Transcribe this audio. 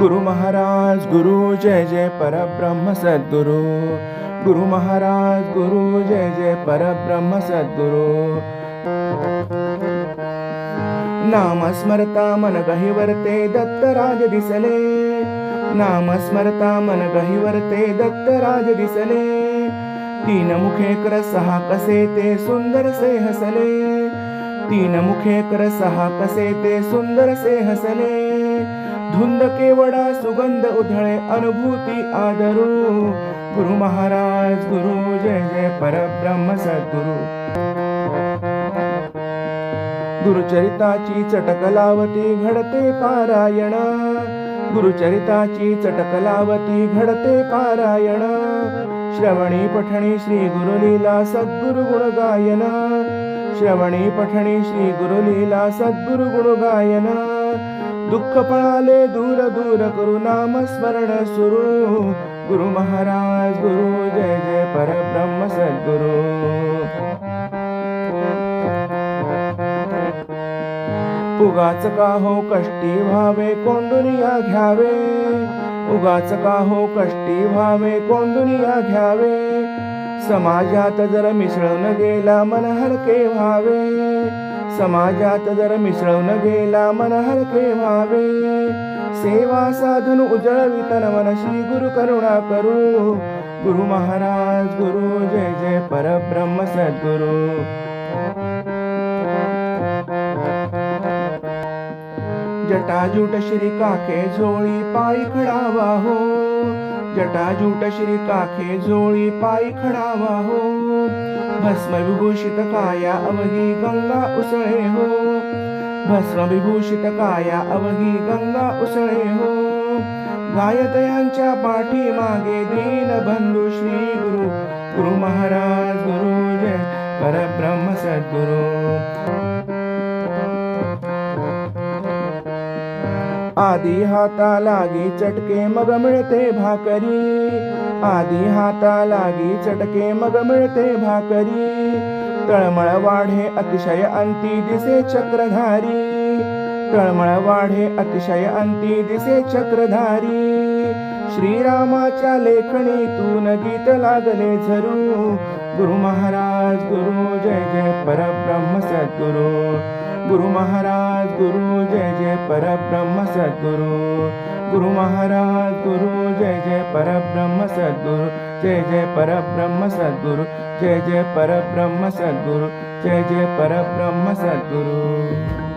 गुरु महाराज गुरु जय जय परब्रह्म सद्गुरु। गुरु महाराज गुरु जय जय परब्रह्म सद्गुरु। नाम स्मरता मन गहिवरते दत्तराज दिसले। नाम स्मरता मन गहिवरते दत्तराज दिसले। तीन मुखे कर सहा कसे ते सुंदर से हसले। तीन मुखे कर सहा कसे ते सुंदर से हसले. धुंद केवडा सुगंध उधळे अनुभूती आदरू. गुरु महाराज गुरु जय जय परब्रह्म सद्गुरु. गुरुचरिताची चटकलावती घडते पारायण. गुरुचरिताची चटकलावती घडते पारायण. श्रवणी पठणी श्री गुरुलीला सद्गुरु गुण गायन. श्रवणी पठणी श्री गुरुलीला सद्गुरु गुण गायन. दुःख पळाले दूर दूर करू नाम स्मरण सुरू. गुरु महाराज गुरु जय जय परब्रह्म सद्गुरु. उगाच का हो कष्टी व्हावे कोंडुनिया घ्यावे? उगाच का हो कष्टी व्हावे कोंडुनिया घ्यावे? समाजात जर मिसळून गेला मन हलके व्हावे? समाजात जर मिसळून गेला मन हलके व्हावे? सेवा साधून उजळवितन मन श्री गुरु करुणा करू. गुरु महाराज गुरु जय जय परब्रह्म सद्गुरु. जटाजूट श्री काखे झोळी पायी खडावा हो. जटाजूट श्री काखे झोळी पायी खडावा हो. भस्म विभूषित काया अवघी गंगा उसळे हो. भस्म विभूषित काया अवघी गंगा उसळे हो. गायतयांच्या पाठी मागे दीन बंधू श्री गुरु. गुरु महाराज गुरु जय. परब्रह्म सद्गुरु. आधी हाता लागी चटके मग मिळते भाकरी. आधी हाता लागी चटके मग मिळते भाकरी. तळमळ वाढे अतिशय अंती दिसे चक्रधारी. तळमळ वाढे अतिशय अंती दिसे चक्रधारी. श्रीरामाच्या लेखणीतून गीत लागले झरू. गुरु महाराज गुरु जय जय परब्रह्म सद्गुरु. गुरु महाराज गुरु जय जय परब्रह्म सद्गुरु गुरु महाराज गुरु जय जय परब्रह्म सद्गुरु जय जय परब्रह्म सद्गुरु जय जय परब्रह्म सद्गुरु जय जय परब्रह्म सद्गुरु